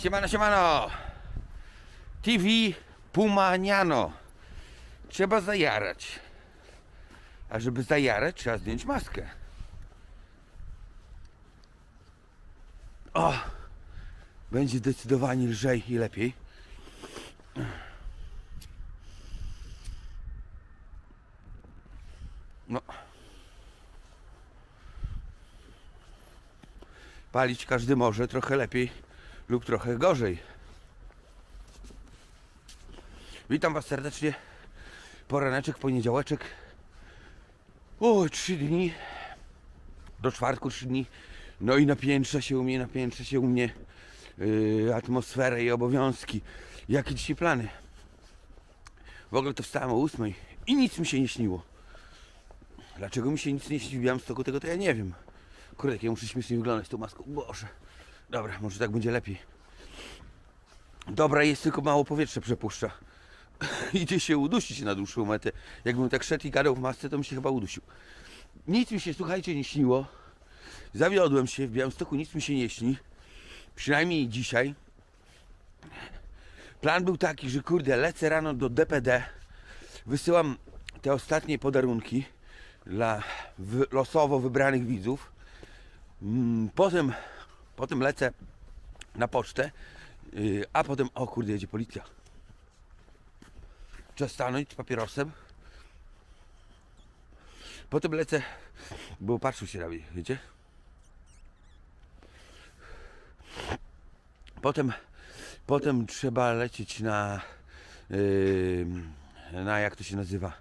Siemano, siemano! TV Pumaniano. Trzeba zajarać. A żeby zajarać, trzeba zdjąć maskę. O! Będzie zdecydowanie lżej i lepiej. No. Palić każdy może trochę lepiej lub trochę gorzej. Witam Was serdecznie. Poraneczek, poniedziałeczek. O, trzy dni. Do czwartku trzy dni. No i napiętrza się u mnie, napiętrza się u mnie yy, atmosfera i obowiązki. Jakie dzisiaj plany? W ogóle to wstałem o ósmej i nic mi się nie śniło. Dlaczego mi się nic nie śni w Białymstoku, tego to ja nie wiem. Kurde, jak ja muszę śmiesznie wyglądać tą maską. Boże. Dobra, może tak będzie lepiej. Dobra, jest tylko mało powietrza przepuszcza. Idzie się udusić na dłuższą metę. Jakbym tak szedł i gadał w masce, to bym się chyba udusił. Nic mi się, słuchajcie, nie śniło. Zawiodłem się, w Białymstoku nic mi się nie śni. Przynajmniej dzisiaj. Plan był taki, że kurde, lecę rano do DPD. Wysyłam te ostatnie podarunki dla losowo wybranych widzów. Mm, Potem, potem lecę na pocztę, yy, a potem, o kurde, jedzie policja. Trzeba stanąć z papierosem. Potem lecę, bo patrzył się na mnie, wiecie? Potem, potem trzeba lecieć na, yy, na jak to się nazywa?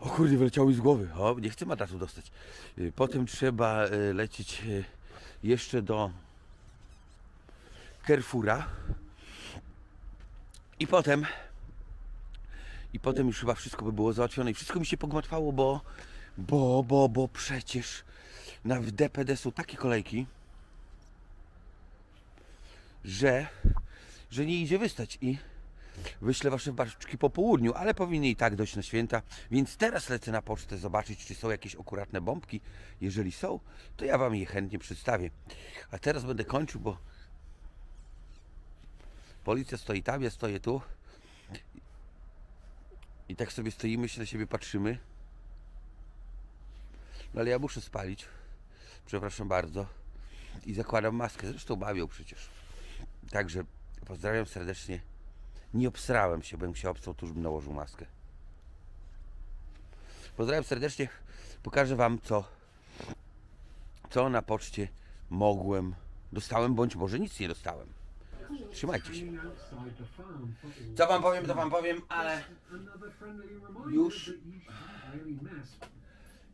O kurde, wyleciało mi z głowy. O, nie chcę mandatu dostać. Y, Potem trzeba y, lecieć y, jeszcze do Carrefoura. I potem i potem już chyba wszystko by było załatwione i wszystko mi się pogmatwało, bo bo, bo, bo przecież na DPD są takie kolejki, że że nie idzie wystać i wyślę wasze barszczki po południu, ale powinny i tak dojść na święta, więc teraz lecę na pocztę zobaczyć, czy są jakieś akuratne bombki. Jeżeli są, to ja wam je chętnie przedstawię. A teraz będę kończył, bo policja stoi tam, ja stoję tu. I tak sobie stoimy, się na siebie patrzymy. No ale ja muszę spalić. Przepraszam bardzo. I zakładam maskę. Zresztą bawią przecież. Także pozdrawiam serdecznie. Nie obsrałem się, bym się obstał, to już bym nałożył maskę. Pozdrawiam serdecznie. Pokażę Wam, co, co na poczcie mogłem, dostałem, bądź może nic nie dostałem. Trzymajcie się. Co Wam powiem, to Wam powiem, ale już,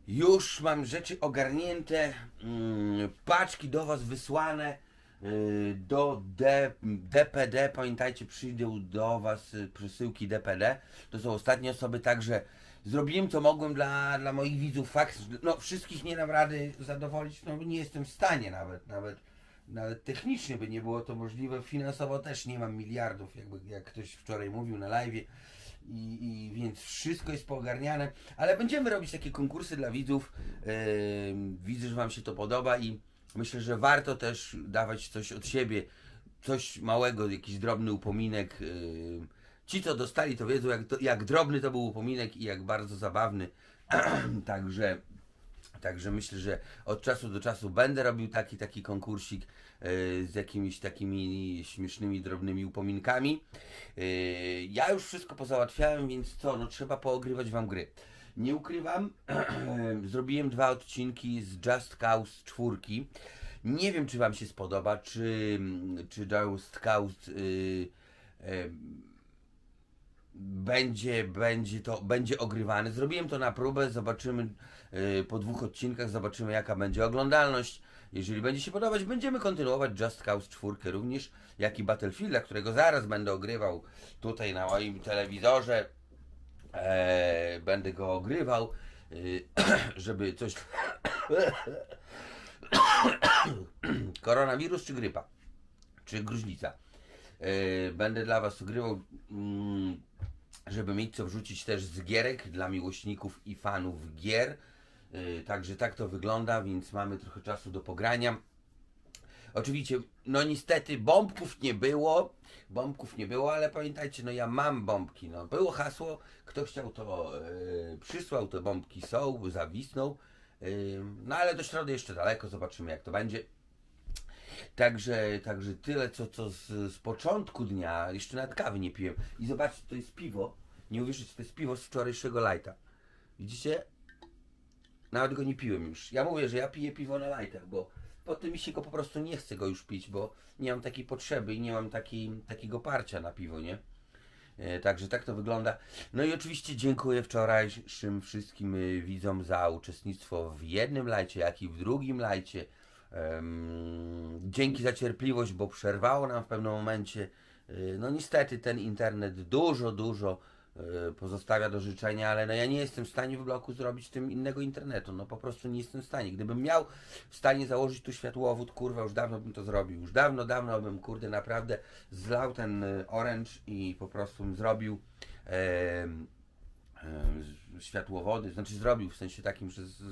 już mam rzeczy ogarnięte, mm, paczki do Was wysłane. Y, Do D, DPD, pamiętajcie, przyjdą do Was y, przesyłki DPD. To są ostatnie osoby, także zrobiłem co mogłem dla, dla moich widzów. Fakt, no wszystkich nie dam rady zadowolić, no nie jestem w stanie nawet, nawet, nawet technicznie by nie było to możliwe. Finansowo też nie mam miliardów, jakby jak ktoś wczoraj mówił na live. I, I więc wszystko jest poogarniane, ale będziemy robić takie konkursy dla widzów. Yy, widzę, że Wam się to podoba i myślę, że warto też dawać coś od siebie, coś małego, jakiś drobny upominek. Yy, ci, co dostali, to wiedzą, jak, jak drobny to był upominek i jak bardzo zabawny. Także. Także myślę, że od czasu do czasu będę robił taki taki konkursik e, z jakimiś takimi śmiesznymi, drobnymi upominkami. E, ja już wszystko pozałatwiałem, więc co, no trzeba poogrywać wam gry. Nie ukrywam, zrobiłem dwa odcinki z Just Cause 4. Nie wiem, czy wam się spodoba, czy, czy Just Cause y, e, będzie, będzie to będzie ogrywane. Zrobiłem to na próbę, zobaczymy yy, po dwóch odcinkach, zobaczymy jaka będzie oglądalność. Jeżeli będzie się podobać, będziemy kontynuować Just Cause 4 również, jak i Battlefielda, którego zaraz będę ogrywał tutaj na moim telewizorze. Eee, będę go ogrywał, yy, żeby coś... Koronawirus czy grypa? Czy gruźlica? Yy, będę dla Was ogrywał... Mm, żeby mieć co wrzucić też z gierek dla miłośników i fanów gier. Yy, Także tak to wygląda, więc mamy trochę czasu do pogrania. Oczywiście, no niestety bombków nie było, bombków nie było, ale pamiętajcie, no ja mam bombki, no było hasło, kto chciał to yy, przysłał, te bombki są, zawisną, yy, no ale do środy jeszcze daleko, zobaczymy jak to będzie. Także, także tyle, co, co z, z początku dnia, jeszcze nawet kawy nie piłem. I zobaczcie, to jest piwo, nie uwierzycie, to jest piwo z wczorajszego lajta. Widzicie? Nawet go nie piłem już. Ja mówię, że ja piję piwo na lajtach, bo mi się go po prostu nie chce go już pić, bo nie mam takiej potrzeby i nie mam takiej, takiego parcia na piwo, nie? E, Także tak to wygląda. No i oczywiście dziękuję wczorajszym wszystkim y, widzom za uczestnictwo w jednym lajcie, jak i w drugim lajcie. Dzięki za cierpliwość, bo przerwało nam w pewnym momencie. Y, No niestety ten internet dużo, dużo pozostawia do życzenia, ale no ja nie jestem w stanie w bloku zrobić tym innego internetu. No po prostu nie jestem w stanie. Gdybym miał w stanie założyć tu światłowód, kurwa, już dawno bym to zrobił. Już dawno, dawno bym, kurde, naprawdę zlał ten y, orange i po prostu bym zrobił em, z- światłowody, znaczy zrobił w sensie takim, że z,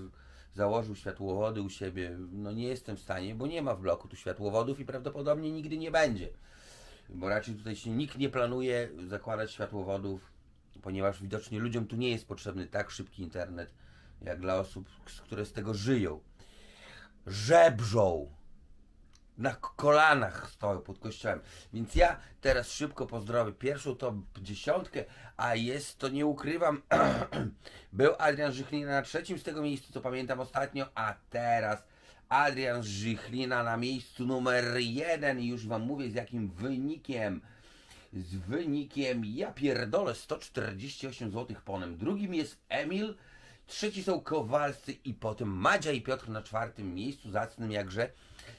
założył światłowody u siebie. No nie jestem w stanie, bo nie ma w bloku tu światłowodów i prawdopodobnie nigdy nie będzie. Bo raczej tutaj się nikt nie planuje zakładać światłowodów, ponieważ widocznie ludziom tu nie jest potrzebny tak szybki internet, jak dla osób, które z tego żyją. Żebrzą! Na kolanach stoją pod kościołem. Więc ja teraz szybko pozdrowię pierwszą top dziesiątkę, a jest to, nie ukrywam, był Adrian Żychlina na trzecim z tego miejsca, co pamiętam ostatnio, a teraz Adrian Żychlina na miejscu numer jeden i już wam mówię z jakim wynikiem. Z wynikiem, ja pierdolę, 148 zł ponem. Drugim jest Emil, trzeci są Kowalscy i potem Madzia i Piotr na czwartym miejscu, zacnym jakże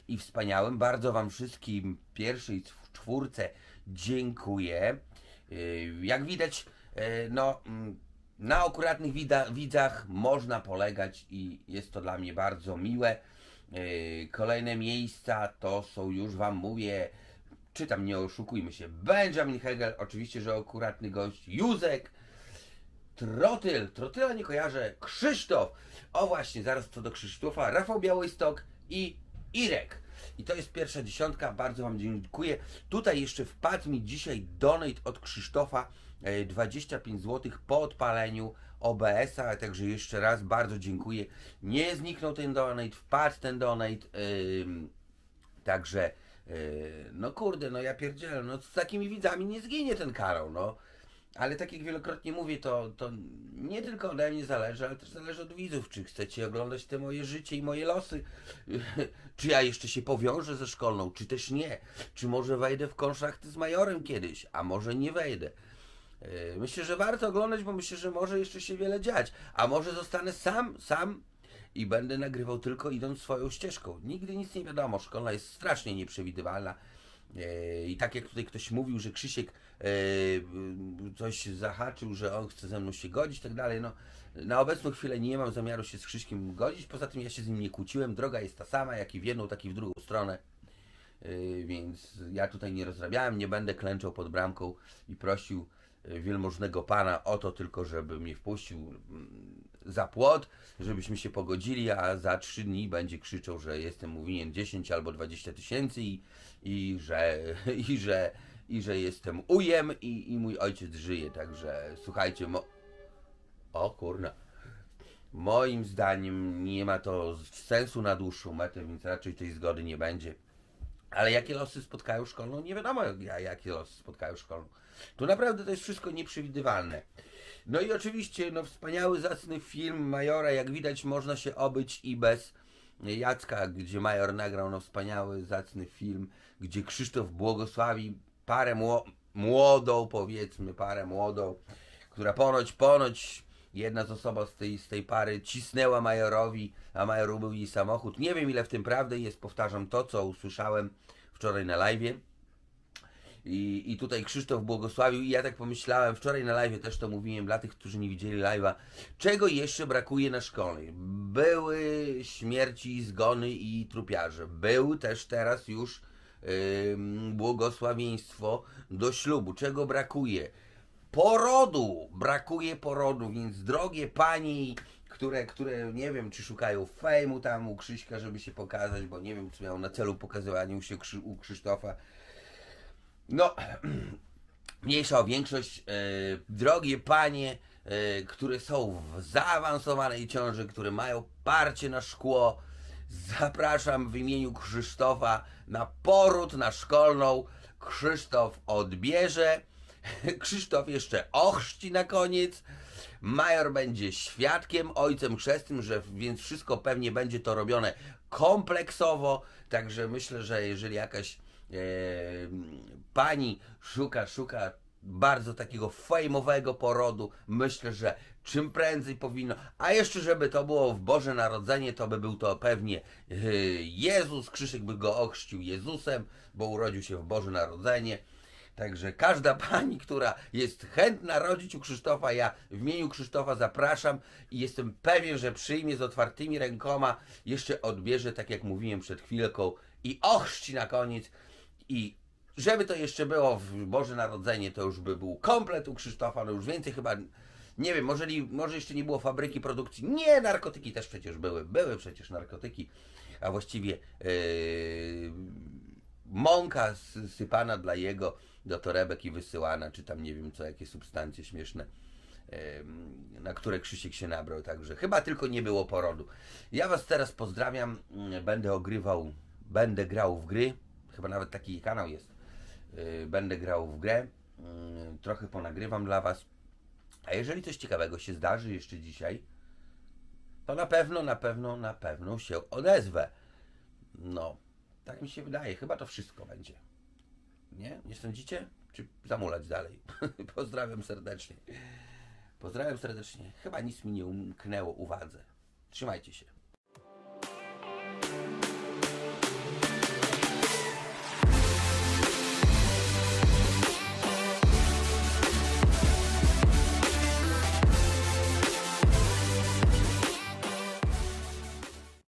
i wspaniałym. Bardzo wam wszystkim pierwszej czwórce dziękuję. Yy, Jak widać, yy, no, mm, na akuratnych widzach można polegać i jest to dla mnie bardzo miłe. Yy, Kolejne miejsca to są już wam mówię, czytam, nie oszukujmy się. Benjamin Hegel, oczywiście, że akuratny gość, Józek, Trotyl, Trotyla nie kojarzę, Krzysztof, o właśnie, zaraz co do Krzysztofa, Rafał Białystok i Irek. I to jest pierwsza dziesiątka, bardzo Wam dziękuję. Tutaj jeszcze wpadł mi dzisiaj donate od Krzysztofa, e, 25 zł po odpaleniu OBS-a, także jeszcze raz bardzo dziękuję. Nie zniknął ten donate, wpadł ten donate, ym, Także, yy, no kurde, no ja pierdzielę, no z takimi widzami nie zginie ten kanał, no. Ale tak jak wielokrotnie mówię, to, to nie tylko ode mnie zależy, ale też zależy od widzów, czy chcecie oglądać te moje życie i moje losy, czy ja jeszcze się powiążę ze szkolną, czy też nie, czy może wejdę w konszachty z majorem kiedyś, a może nie wejdę. Yy, Myślę, że warto oglądać, bo myślę, że może jeszcze się wiele dziać, a może zostanę sam, sam i będę nagrywał tylko idąc swoją ścieżką. Nigdy nic nie wiadomo, szkolna jest strasznie nieprzewidywalna. E, I tak jak tutaj ktoś mówił, że Krzysiek e, coś zahaczył, że on chce ze mną się godzić i tak dalej, no na obecną chwilę nie mam zamiaru się z Krzyśkiem godzić, poza tym ja się z nim nie kłóciłem, droga jest ta sama, jak i w jedną, tak i w drugą stronę. Yy, więc ja tutaj nie rozrabiałem, nie będę klęczał pod bramką i prosił wielmożnego pana o to tylko, żeby mnie wpuścił mm, za płot, żebyśmy się pogodzili, a za trzy dni będzie krzyczał, że jestem winien 10 albo 20 tysięcy i, i, że, i, że, i że jestem ujem i, i mój ojciec żyje, także słuchajcie, mo... o kurna. Moim zdaniem nie ma to sensu na dłuższą metę, więc raczej tej zgody nie będzie. Ale jakie losy spotkają szkolną? Nie wiadomo, jak- jakie losy spotkają szkolną. Tu naprawdę to jest wszystko nieprzewidywalne. No i oczywiście, no wspaniały, zacny film Majora, jak widać można się obyć i bez Jacka, gdzie Major nagrał no wspaniały, zacny film, gdzie Krzysztof błogosławi parę mło- młodą, powiedzmy, parę młodą, która ponoć, ponoć jedna z osoba z tej, z tej pary cisnęła Majorowi, a Major był jej samochód. Nie wiem ile w tym prawdy jest, powtarzam to, co usłyszałem wczoraj na live'ie. I, I tutaj Krzysztof błogosławił i ja tak pomyślałem, wczoraj na live też to mówiłem dla tych, którzy nie widzieli live'a, czego jeszcze brakuje na szkolnej? Były śmierci, zgony i trupiarze. Był też teraz już ym, błogosławieństwo do ślubu. Czego brakuje? Porodu! Brakuje porodu, więc drogie panie, które, które nie wiem, czy szukają fejmu tam u Krzyśka, żeby się pokazać, bo nie wiem, czy miał na celu pokazywanie się u Krzysztofa. No, mniejsza o większość, e, drogie panie, e, które są w zaawansowanej ciąży, które mają parcie na szkło, zapraszam w imieniu Krzysztofa na poród na szkolną. Krzysztof odbierze. Krzysztof jeszcze ochrzci na koniec. Major będzie świadkiem, ojcem chrzestnym, że więc wszystko pewnie będzie to robione kompleksowo. Także myślę, że jeżeli jakaś pani szuka, szuka bardzo takiego fejmowego porodu, myślę, że czym prędzej powinno. A jeszcze, żeby to było w Boże Narodzenie, to by był to pewnie e, Jezus. Krzysiek by go ochrzcił Jezusem, bo urodził się w Boże Narodzenie. Także każda pani, która jest chętna rodzić u Krzysztofa, ja w imieniu Krzysztofa zapraszam i jestem pewien, że przyjmie z otwartymi rękoma, jeszcze odbierze, tak jak mówiłem przed chwilką, i ochrzci na koniec. I żeby to jeszcze było w Boże Narodzenie, to już by był komplet u Krzysztofa, no już więcej chyba, nie wiem, może, może jeszcze nie było fabryki produkcji. Nie, narkotyki też przecież były, były przecież narkotyki, a właściwie yy, mąka sypana dla jego do torebek i wysyłana, czy tam nie wiem co, jakie substancje śmieszne, em, na które Krzysiek się nabrał, także chyba tylko nie było porodu. Ja Was teraz pozdrawiam, mm, będę ogrywał, będę grał w gry, chyba nawet taki kanał jest, Yy, będę grał w grę, mm, trochę ponagrywam dla Was, a jeżeli coś ciekawego się zdarzy jeszcze dzisiaj, to na pewno, na pewno, na pewno się odezwę. No, tak mi się wydaje. Chyba to wszystko będzie. Nie? Nie sądzicie? Czy zamulać dalej? Pozdrawiam serdecznie. Pozdrawiam serdecznie. Chyba nic mi nie umknęło uwadze. Trzymajcie się.